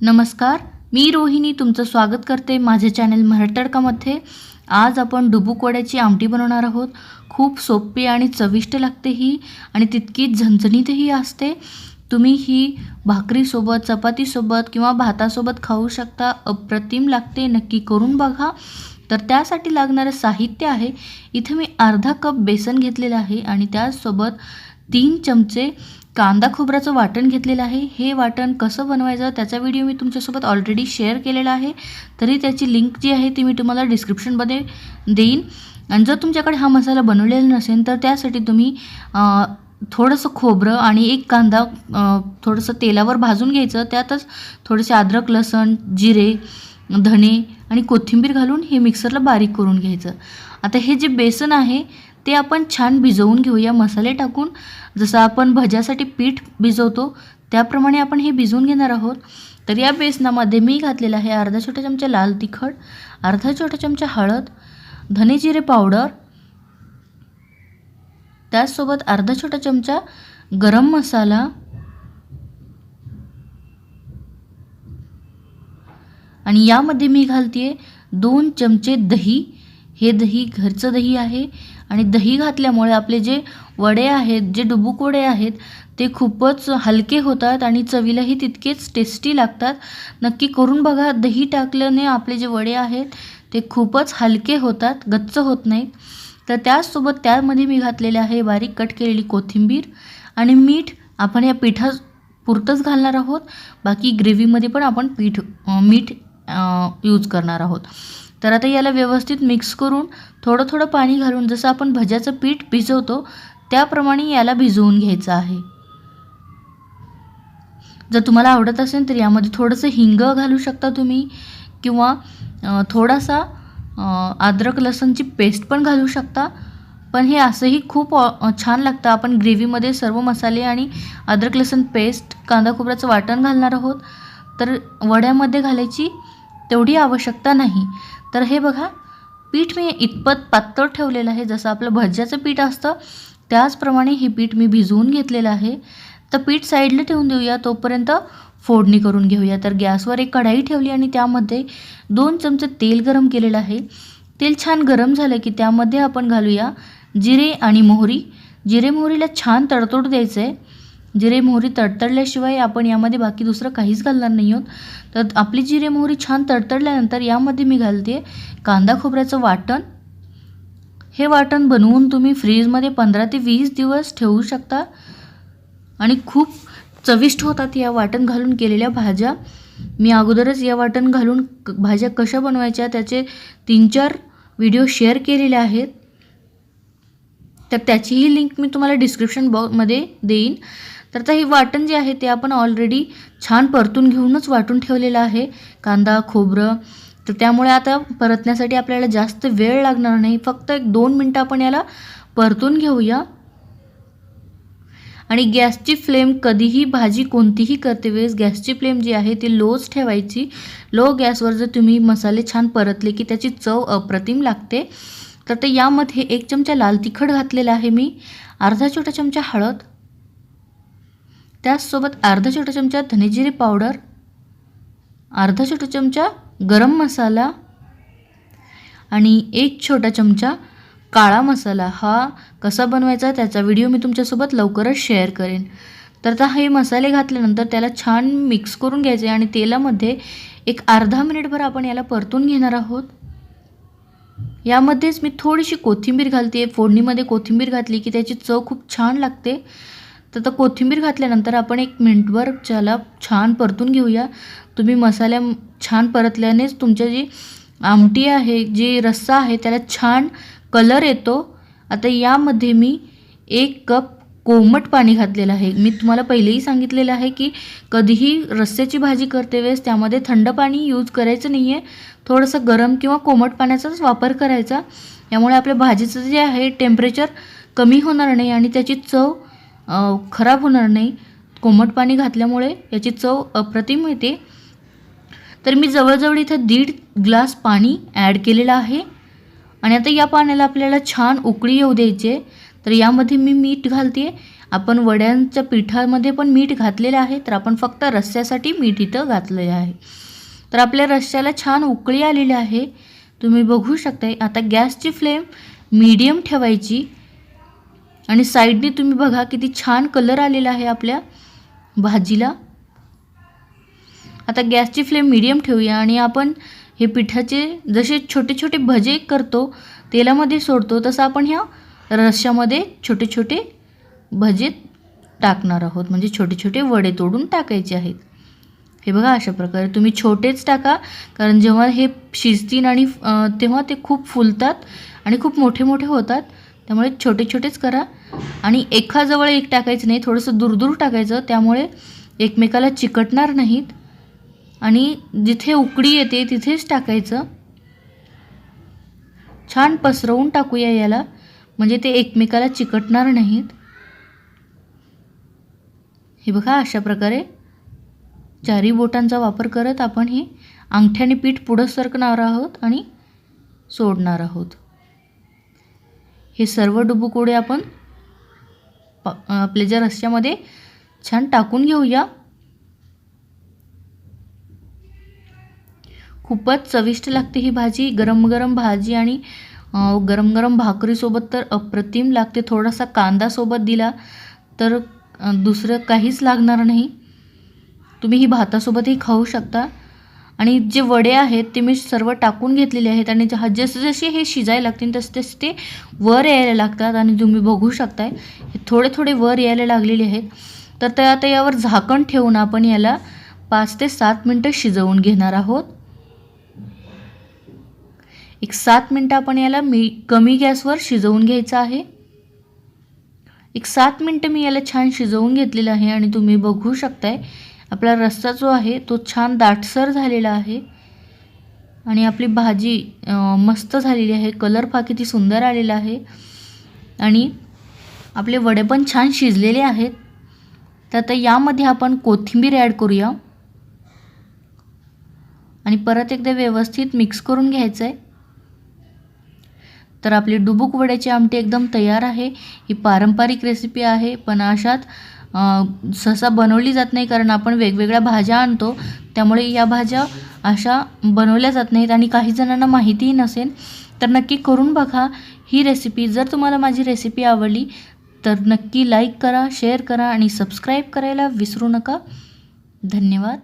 नमस्कार मी रोहिणी तुमचं स्वागत करते माझे चॅनल मराठडकामध्ये. आज आपण डुबुकवड्याची आमटी बनवणार आहोत. खूप सोपी आणि चविष्ट लागते ही आणि तितकीच झणझणीतही असते. तुम्ही ही भाकरीसोबत चपातीसोबत किंवा भातासोबत खाऊ शकता अप्रतिम लागते नक्की करून बघा. तर त्यासाठी लागणारं साहित्य आहे. इथे मी अर्धा कप बेसन घेतलेलं आहे आणि त्याचसोबत तीन चमचे कांदा खोबऱ्याचं वाटण घेतलेलं आहे. हे वाटण कसं बनवायचं त्याचा व्हिडिओ मी तुमच्यासोबत ऑलरेडी शेअर केलेला आहे. तरी त्याची लिंक जी आहे ती मी तुम्हाला डिस्क्रिप्शनमध्ये देईन. आणि जर तुमच्याकडे हा मसाला बनवलेला नसेल तर त्यासाठी तुम्ही थोडंसं खोबरं आणि एक कांदा थोडंसं तेलावर भाजून घ्यायचं. त्यातच थोडेसे अद्रक लसण जिरे धणे आणि कोथिंबीर घालून हे मिक्सरला बारीक करून घ्यायचं. आता हे जे बेसन आहे ते आपण छान भिजवून घेऊया. मसाले टाकून जसं आपण भज्यासाठी पीठ भिजवतो त्याप्रमाणे आपण हे भिजवून घेणार आहोत. तर या बेसनामध्ये मी घातलेलं आहे अर्धा छोटा चमचा लाल तिखट अर्धा छोटा चमचा हळद धने जिरे पावडर त्याचसोबत अर्धा छोटा चमचा गरम मसाला आणि यामध्ये मी घालते दोन चमचे दही. हे दही घरचं दही आहे. आणि दही घातल्यामुळे आपले जे वडे आहेत जे डुबुक वडे आहेत ते खूपच हलके होतात आणि चवीलाही तितकेच टेस्टी लागतात. नक्की करून बघा दही टाकल्याने आपले जे वडे आहेत ते खूपच हलके होतात गच्च होत नाहीत तर त्याचसोबत त्यामध्ये मी घातलेले आहे बारीक कट केलेली कोथिंबीर आणि मीठ. आपण या पिठा पुरतंच घालणार आहोत. बाकी ग्रेव्हीमध्ये पण आपण पीठ मीठ यूज करणार आहोत. तर आता याला व्यवस्थित मिक्स करून थोडं थोडं पाणी घालून जसं आपण भज्याचं पीठ भिजवतो त्याप्रमाणे याला भिजवून घ्यायचं आहे. जर तुम्हाला आवडत असेल तर यामध्ये थोडंसं हिंग घालू शकता तुम्ही किंवा थोडासा अद्रक लसणची पेस्ट पण घालू शकता. पण हे असंही खूप छान लागतं. आपण ग्रेव्हीमध्ये सर्व मसाले आणि अद्रक लसण पेस्ट कांदा खोबऱ्याचं वाटण घालणार आहोत. तर वड्यामध्ये घालायची तेवढी आवश्यकता नाही. तर हे बघा पीठ मी इतपत पातळ ठेवलेलं आहे. जसं आपलं भज्याचं पीठ असतं त्याचप्रमाणे हे पीठ मी भिजवून घेतलेलं आहे. तर पीठ साईडला ठेवून देऊया तोपर्यंत फोडणी करून घेऊया. तर गॅसवर एक कढाई ठेवली आणि त्यामध्ये दोन चमचे तेल गरम केलेलं आहे. तेल छान गरम झालं की त्यामध्ये आपण घालूया जिरे आणि मोहरी. जिरे मोहरीला छान तडतोड द्यायचं आहे जिरे मोहरी तडतडल्याशिवाय आपण यामध्ये बाकी दुसरं काहीच घालणार नाही आहोत. तर आपली जिरे मोहरी छान तडतडल्यानंतर यामध्ये मी घालते कांदा खोबऱ्याचं वाटण. हे वाटण बनवून तुम्ही फ्रीजमध्ये पंधरा ते वीस दिवस ठेवू शकता. आणि खूप चविष्ट होतात या वाटण घालून केलेल्या भाज्या. मी अगोदरच या वाटण घालून क- भाज्या कशा बनवायच्या त्याचे तीन चार व्हिडिओ शेअर केलेले आहेत. तर त्याचीही लिंक मी तुम्हाला डिस्क्रिप्शन बॉक्समध्ये देईन. तर आता हे वाटण जे आहे ते आपण ऑलरेडी छान परतून घेऊनच वाटून ठेवलेलं आहे. कांदा खोबरं तर त्यामुळे आता परतण्यासाठी आपल्याला जास्त वेळ लागणार नाही. फक्त एक दोन मिनटं आपण याला परतून घेऊया. आणि गॅसची फ्लेम कधीही भाजी कोणतीही करते वेळेस गॅसची फ्लेम जी आहे ती लोच ठेवायची. लो गॅसवर जर तुम्ही मसाले छान परतले की त्याची चव अप्रतिम लागते. तर ते यामध्ये एक चमचा लाल तिखट घातलेला आहे मी. अर्धा छोटा चमचा हळद. त्याचसोबत अर्धा छोटा चमचा धनेजिरे पावडर अर्धा छोटा चमचा गरम मसाला आणि एक छोटा चमचा काळा मसाला. हा कसा बनवायचा त्याचा व्हिडिओ मी तुमच्यासोबत लवकरच शेअर करेन. तर आता हे मसाले घातल्यानंतर त्याला छान मिक्स करून घ्यायचे आणि तेलामध्ये एक अर्धा मिनिटभर आपण याला परतून घेणार आहोत. यामध्येच मी थोडीशी कोथिंबीर घालते. फोडणीमध्ये कोथिंबीर घातली की त्याची चव खूप छान लागते. तर आता कोथिंबीर घातल्यानंतर आपण एक मिनटभर ज्याला छान परतून घेऊया. तुम्ही मसाल्या छान परतल्यानेच तुमच्या जी आमटी आहे जी रस्सा आहे त्याला छान कलर येतो. आता यामध्ये मी एक कप कोमट पाणी घातलेलं आहे. मी तुम्हाला पहिलेही सांगितलेलं आहे की कधीही रस्स्याची भाजी करते वेळेस त्यामध्ये थंड पाणी यूज करायचं नाही आहे थोडंसं गरम किंवा कोमट पाण्याचाच वापर करायचा. यामुळे आपल्या भाजीचं जे आहे टेम्परेचर कमी होणार नाही आणि त्याची चव खराब होणार नाही. कोमट पाणी घातल्यामुळे याची चव अप्रतिम येते तर मी जवळजवळ इथं दीड ग्लास पाणी ॲड केलेलं आहे. आणि आता या पाण्याला आपल्याला छान उकळी येऊ द्यायची आहे. तर यामध्ये मी मीठ घालते. आपण वड्यांच्या पिठामध्ये पण मीठ घातलेलं आहे. तर आपण फक्त रस्स्यासाठी मीठ इथं घातलेलं आहे. तर आपल्या रस्स्याला छान उकळी आलेली आहे. तुम्ही बघू शकताय आता गॅसची फ्लेम मीडियम ठेवायची. आणि साईडने तुम्ही बघा किती छान कलर आलेला आहे आपल्या भाजीला. आता गॅसची फ्लेम मीडियम ठेवूया आणि आपण हे पिठाचे जसे छोटे छोटे भजे करतो तेलामध्ये सोडतो तसं आपण ह्या रश्श्यामध्ये छोटे छोटे भजे टाकणार आहोत. म्हणजे छोटे छोटे वडे तोडून टाकायचे आहेत. हे बघा अशा प्रकारे तुम्ही छोटेच टाका कारण जेव्हा हे शिजतील आणि तेव्हा ते खूप फुलतात आणि खूप मोठे मोठे होतात त्यामुळे छोटे छोटेच करा. आणि एकाजवळ एक टाकायचं नाही थोडंसं दूरदूर टाकायचं. त्यामुळे एकमेकाला चिकटणार नाहीत. आणि जिथे उकडी येते तिथेच टाकायचं. छान पसरवून टाकूया याला. म्हणजे ते एकमेकाला चिकटणार नाहीत. हे बघा अशा प्रकारे चारी बोटांचा वापर करत आपण हे अंगठ्याने पीठ पुढं सरकणार आहोत आणि सोडणार आहोत. हे सर्व डुबुकोडे आपण प- आपल्या ज्या रस्स्यामध्ये छान टाकून घेऊया. खूपच चविष्ट लागते ही भाजी. गरम गरम भाजी आणि गरम गरम भाकरीसोबत तर अप्रतिम लागते. थोडासा कांदासोबत दिला तर दुसरं काहीच लागणार नाही. तुम्ही ही भातासोबतही खाऊ शकता. आणि जे वडे आहेत ते मी सर्व टाकून घेतलेले आहेत आणि जहा- जसे जसे हे शिजायला लागतील तसे तसे ते वर यायला लागतात आणि तुम्ही बघू शकताय. हे थोडे थोडे वर यायला लागलेले आहेत. तर त्या आता यावर झाकण ठेवून आपण याला पाच ते सात मिनटं शिजवून घेणार आहोत. एक सात मिनटं आपण याला मी कमी गॅसवर शिजवून घ्यायचं आहे. एक सात मिनटं मी याला छान शिजवून घेतलेलं आहे आणि तुम्ही बघू शकताय आपला रस्सा जो आहे तो छान दाटसर झालेला आहे. आणि आपली भाजी मस्त झालेली आहे. कलर पहा किती सुंदर आलेला आहे. आणि आपले वडे पण छान शिजलेले आहेत. तर आता यामध्ये आपण कोथिंबीर ॲड करूया. आणि परत एकदा व्यवस्थित मिक्स करून घ्यायचं आहे तर आपली डुबुक वड्याची आमटी एकदम तयार आहे. ही पारंपरिक रेसिपी आहे. पण अशात सहसा बनवली जात नाही कारण आपण वेगवेगळ्या भाज्या आणतो. त्यामुळे या भाज्या अशा बनवल्या जात नाहीत आणि काही जणांना माहितीही नसेल. तर नक्की करून बघा ही रेसिपी जर तुम्हाला माझी रेसिपी आवडली तर नक्की लाईक करा शेअर करा आणि सबस्क्राईब करायला विसरू नका. धन्यवाद.